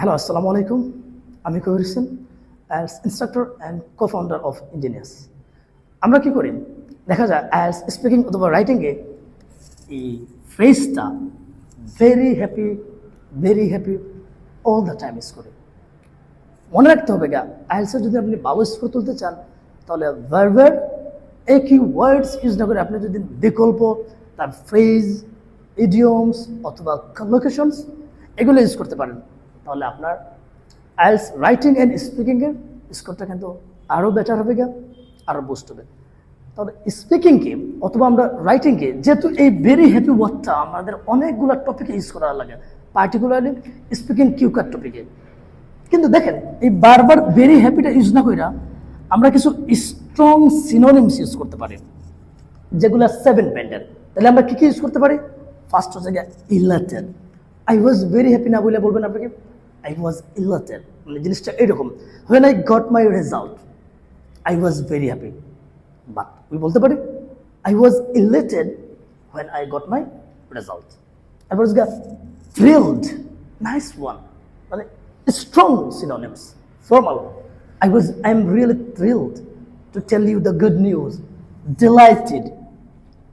Hello আসসালামু আলাইকুম আমি Kabir Hossain as instructor and cofounder of engineers আমরা কি করি? দেখা যায় অ্যাজ স্পিকিং অথবা রাইটিংয়ে এই ফ্রেজটা very happy very happy all the time use করি। মনে রাখতে হবে গা আইএলসে যদি আপনি ভালো স্কোর তুলতে চান, তাহলে ভার্ভার একই ওয়ার্ডস ইউজ না করে আপনি যদি বিকল্প তার ফ্রেজ ইডিয়মস অথবা লোকেশনস এগুলো ইউজ করতে পারেন। তাহলে আপনার আইএলস রাইটিং অ্যান্ড স্পিকিংয়ের স্কোরটা কিন্তু আরও বেটার হবে গা আরও বুস্ট হবে। তাহলে স্পিকিংকে অথবা আমরা রাইটিংকে যেহেতু এই ভেরি হ্যাপি ওয়ার্ডটা আমাদের অনেকগুলো টপিকে ইউজ করা লাগে পার্টিকুলারলি স্পিকিং কিউকার টপিকে কিন্তু দেখেন, এই বারবার ভেরি হ্যাপিটা ইউজ না কইরা আমরা কিছু স্ট্রং সিনোনিমস ইউজ করতে পারি, যেগুলো সেভেন ব্যান্ডের তাহলে আমরা কি কি ইউজ করতে পারি? ফার্স্ট হচ্ছে গিয়ে elated I was very happy না বলে বলবেন আপনাকে আই ওয়াজ ইলাটেড মানে জিনিসটা এরকম when I got my result I was very happy but আমি বলতে পারি I was elated when I got my result I was গা থ্রিলড নাইস ওয়ান মানে strong synonyms formal i was i'm really thrilled to tell you the good news delighted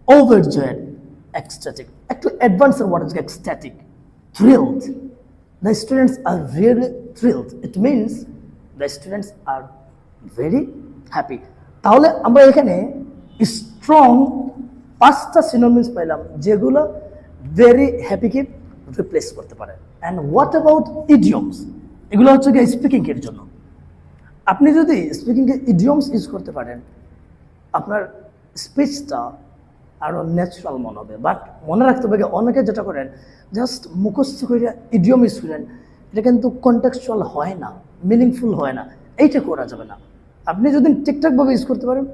overjoyed ecstatic actually advanced what is ecstatic thrilled The students are really thrilled. It means the students are very happy. তাহলে আমরা এখানে strong পাঁচটা synonyms পাইলাম, যেগুলো very হ্যাপিকে replace করতে পারে। And what about idioms এগুলো হচ্ছে গিয়ে স্পিকিংয়ের জন্য। আপনি যদি স্পিকিংয়ে ইডিয়মস ইউজ করতে পারেন, আপনার স্পিচটা আরও ন্যাচারাল মনে হবে। বাট মনে রাখতে হবে অনেকে যেটা করেন জাস্ট মুখস্থ করে ইডিয়ম করেন, এটা কিন্তু কন্টেক্সচুয়াল হয় না মিনিংফুল হয় না, এইটা করা যাবে না। আপনি যদি ঠিকঠাকভাবে ইউজ করতে পারেন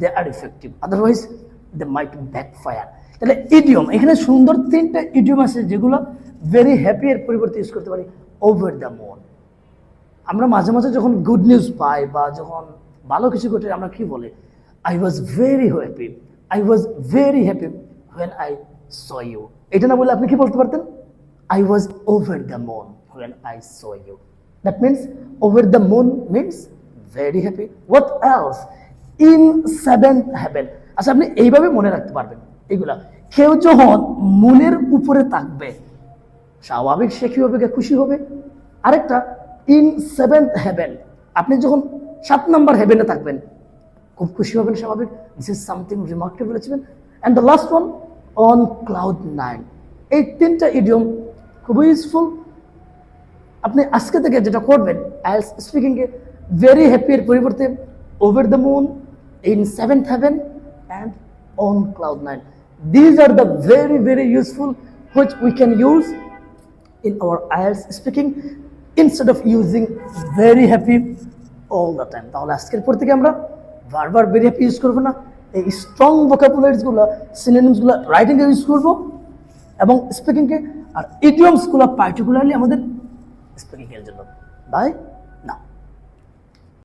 they are effective otherwise they might backfire তাহলে ইডিয়ম এখানে সুন্দর তিনটা ইডিয়ম আছে যেগুলো ভেরি হ্যাপি এর পরিবর্তে ইউজ করতে পারি ওভার দ্য মন আমরা মাঝে মাঝে যখন গুড নিউজ পাই বা যখন ভালো কিছু ঘটে, আমরা কি বলি? I was very happy I was very happy when I saw you এটা না বললে আপনি কি বলতে পারতেন? I was over the moon when I saw you that means over the moon means very happy what else in seven heaven আচ্ছা আপনি এইভাবে মনে রাখতে পারবেন। এগুলা কেউ যখন মনের উপরে থাকবে, স্বাভাবিক সে কি হবে খুশি হবে? আরেকটা ইন সেভেন্থ হেভেন আপনি যখন সাত নম্বর হেভেনে থাকবেন খুব খুশি হবেন স্বাভাবিক। This is something remarkable achievement and the last one on cloud nine এই তিনটা ইডিয়ম খুবই ইউজফুল আপনি আজকে থেকে যেটা করবেন আইএলস স্পিকিংয়ে ভেরি হ্যাপির পরিবর্তে over the moon in seventh heaven and on cloud nine these are the very very useful which we can use in our IELTS speaking, instead of using very happy all the time তাহলে আজকের পর থেকে আমরা বারবার বেরিয়ে happy use করব না। এই স্ট্রং ভোকাবুলারিজগুলো সিনেমসগুলো রাইটিংয়ে ইউজ করব এবং স্পিকিংকে আর ইডিয়মসগুলো পার্টিকুলারলি আমাদের স্পিকিংয়ের জন্য। বাই